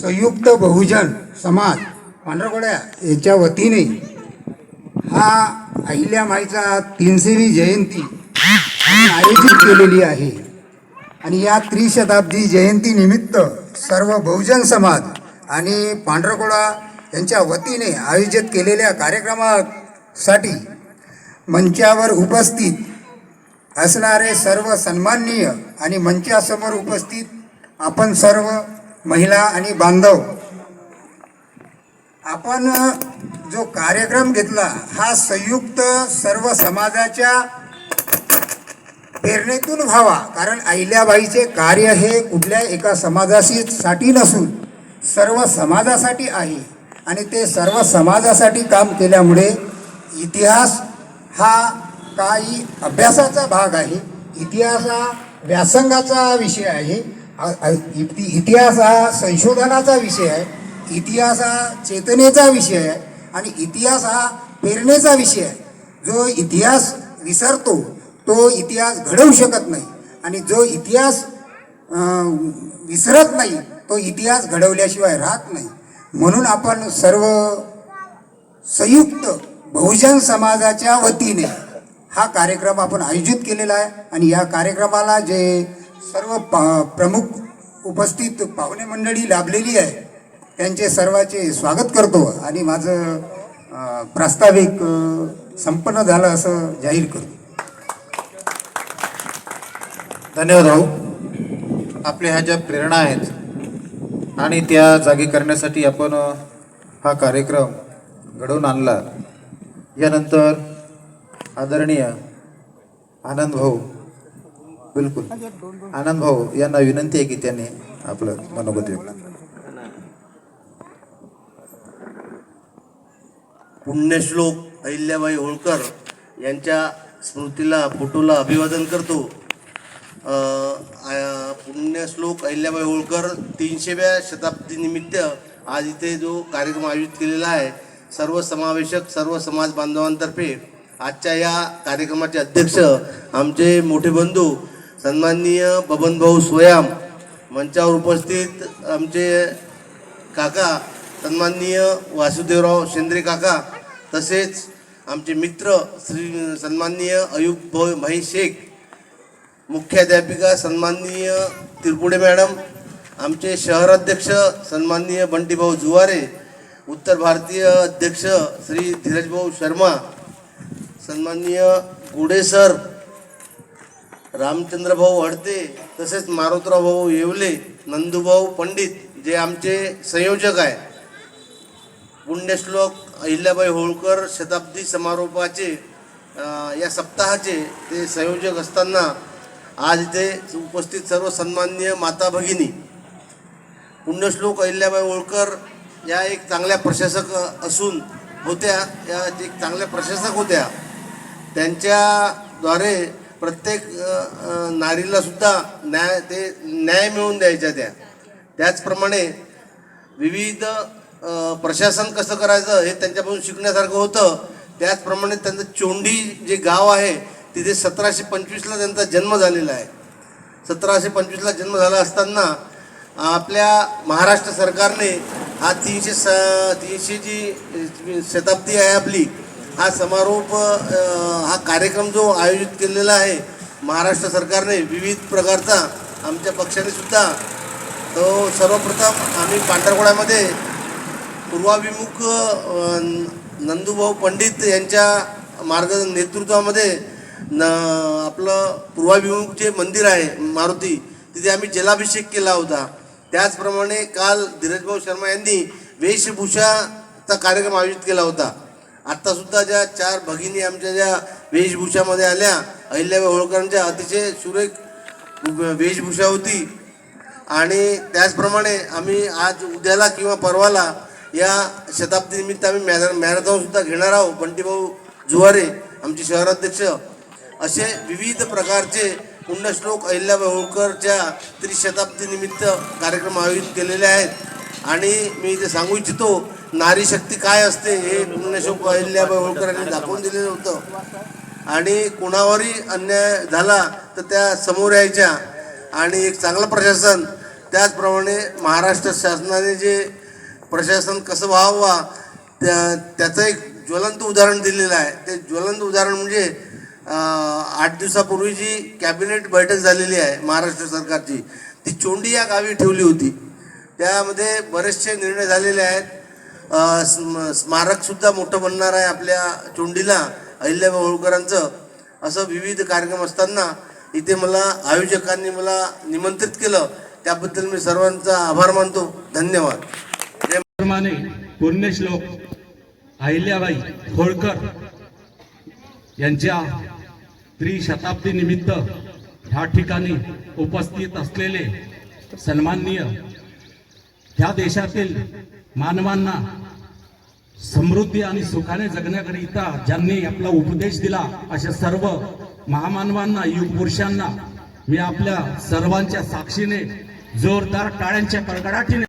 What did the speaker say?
संयुक्त बहुजन समाज पांढरकोड्या यांच्या वतीने हा अहिल्यामाईचा तीनशेवी जयंती आयोजित केलेली आहे. आणि या त्रिशताब्दी जयंती निमित्त सर्व बहुजन समाज आणि पांढरकोडा यांच्या वतीने आयोजित केलेल्या कार्यक्रमासाठी मंचावर उपस्थित असणारे सर्व सन्माननीय आणि मंचासमोर उपस्थित आपण सर्व महिला आणि बांधव. आपण जो कार्यक्रम घेतला हा संयुक्त सर्व समाजाच्या प्रेरणेतून व्हावा. कारण अहिल्याबाईचे कार्य हे कुठल्या एका समाजाशी साठी नसून सर्व समाजासाठी आहे. आणि ते सर्व समाजासाठी काम केल्यामुळे इतिहास हा काही अभ्यासाचा भाग आहे. इतिहास हा व्यासंगाचा विषय आहे. इतिहास हा संशोधनाचा विषय आहे. इतिहास हा चेतनेचा विषय आहे. आणि इतिहास हा प्रेरणेचा विषय आहे. जो इतिहास विसरतो तो इतिहास घडवू शकत नाही. आणि जो इतिहास विसरत नाही तो इतिहास घडवल्याशिवाय राहत नाही. म्हणून आपण सर्व संयुक्त बहुजन समाजाच्या वतीने हा कार्यक्रम आपण आयोजित केलेला आहे. आणि या कार्यक्रमाला जे सर्व पा प्रमुख उपस्थित पाहुणे मंडळी लाभलेली आहे. त्यांचे सर्वांचे स्वागत करतो आणि माझं प्रास्ताविक संपन्न झालं असं जाहीर करतो. धन्यवाद भाऊ आपल्या ह्या ज्या प्रेरणा आहेत आणि त्या जागी करण्यासाठी आपण हा कार्यक्रम घडवून आणला. यानंतर आदरणीय आनंद भाऊ बिलकुल. आनंद भाऊ यांना विनंती आहे की त्यांनी आपलं मनोगत व्यक्त पुण्यश्लोक अहिल्याबाई होळकर यांच्या स्मृतीला फोटोला अभिवादन करतो. पुण्यश्लोक अहिल्याबाई होळकर तीनशेव्या शताब्दीनिमित्त आज इथे जो कार्यक्रम आयोजित केलेला आहे सर्व समावेशक सर्व समाज बांधवांतर्फे आजच्या या कार्यक्रमाचे अध्यक्ष आमचे मोठे बंधू सन्माननीय बबनभाऊ सोयाम मंचावर उपस्थित आमचे काका सन्माननीय वासुदेवराव शेंद्रे काका तसेच आमचे मित्र श्री सन्माननीय अयुब भाऊ भाई शेख मुख्याध्यापिका सन्माननीय तिरपुडे मॅडम आमचे शहराध्यक्ष सन्माननीय बंटीभाऊ जुवारे उत्तर भारतीय अध्यक्ष श्री धीरजभाऊ शर्मा सन्माननीय गुडे सर रामचंद्रभाऊ हडते तसेच मारुतराव भाऊ येवले नंदूभाऊ पंडित जे आमचे संयोजक आहे. पुण्यश्लोक अहिल्याबाई होळकर शताब्दी समारोपाचे या सप्ताहाचे ते संयोजक असताना आज इथे उपस्थित सर्व सन्माननीय माता भगिनी पुण्यश्लोक अहिल्याबाई होळकर या एक चांगल्या प्रशासक असून होत्या या एक चांगल्या प्रशासक होत्या. त्यांच्याद्वारे प्रत्येक नारीला सुद्धा न्याय ते न्याय मिळवून द्यायच्या त्या. त्याचप्रमाणे विविध प्रशासन कसं करायचं हे त्यांच्यापासून शिकण्यासारखं होतं. त्याचप्रमाणे त्यांचं चोंडी जे गाव आहे तिथे सतराशे पंचवीसला त्यांचा जन्म झालेला आहे. सतराशे पंचवीसला जन्म झाला असताना आपल्या महाराष्ट्र सरकारने हा तीनशे स तीनशे जी शताब्दी आहे आपली हा समारोप हा कार्यक्रम जो आयोजित केलेला आहे महाराष्ट्र सरकारने विविध प्रकारचा आमच्या पक्षाने सुद्धा तो सर्वप्रथम आम्ही पांढरकोळ्यामध्ये पूर्वाभिमुख नंदूभाऊ पंडित यांच्या मार्ग नेतृत्वामध्ये न आपलं पूर्वाभिमुख जे मंदिर आहे मारुती तिथे आम्ही जलाभिषेक केला होता. त्याचप्रमाणे काल धीरजभाऊ शर्मा यांनी वेशभूषाचा कार्यक्रम आयोजित केला होता. आत्तासुद्धा ज्या चार भगिनी आमच्या ज्या वेशभूषामध्ये आल्या अहिल्याबाई होळकरांच्या अतिशय सुरेख वेशभूषा होती. आणि त्याचप्रमाणे आम्ही आज उद्याला किंवा परवाला या शताब्दीनिमित्त आम्ही मॅरा मॅरेथॉनसुद्धा घेणार आहोत. बंटीभाऊ जुवारे आमचे शहराध्यक्ष. असे विविध प्रकारचे पुण्यश्लोक अहिल्याबाई होळकरच्या त्रिशताब्दीनिमित्त कार्यक्रम आयोजित केलेले आहेत. आणि मी इथे सांगू इच्छितो नारी शक्ती काय असते हे पुण्यशोक अहिल्याबाई होळकरांनी दाखवून दिलेलं होतं. आणि कुणावरही अन्याय झाला तर त्या समोर यायच्या. आणि एक चांगलं प्रशासन त्याचप्रमाणे महाराष्ट्र शासनाने जे प्रशासन कसं व्हावं त्या त्याचं एक ज्वलंत उदाहरण दिलेलं आहे. ते ज्वलंत उदाहरण म्हणजे आठ दिवसापूर्वी जी कॅबिनेट बैठक झालेली आहे महाराष्ट्र सरकारची ती चोंडी या गावी ठेवली होती. त्यामध्ये बरेचसे निर्णय झालेले आहेत. स्म स्मारकसुद्धा मोठं बनणार आहे आपल्या चोंडीला अहिल्याबाई होळकरांचं असं विविध कार्यक्रम असताना इथे मला आयोजकांनी मला निमंत्रित केलं. त्याबद्दल मी सर्वांचा आभार मानतो. धन्यवाद. जय प्रमाणे पुण्यश्लोक अहिल्याबाई होळकर यांच्या त्रिशताब्दी निमित्त ह्या ठिकाणी उपस्थित असलेले सन्माननीय ह्या देशातील मानवांना समृद्धी आणि सुखाने जगण्याकरिता ज्यांनी आपला उपदेश दिला अशा सर्व महामानवांना युग पुरुषांना मी आपल्या सर्वांच्या साक्षीने जोरदार टाळ्यांच्या कडकडाटीने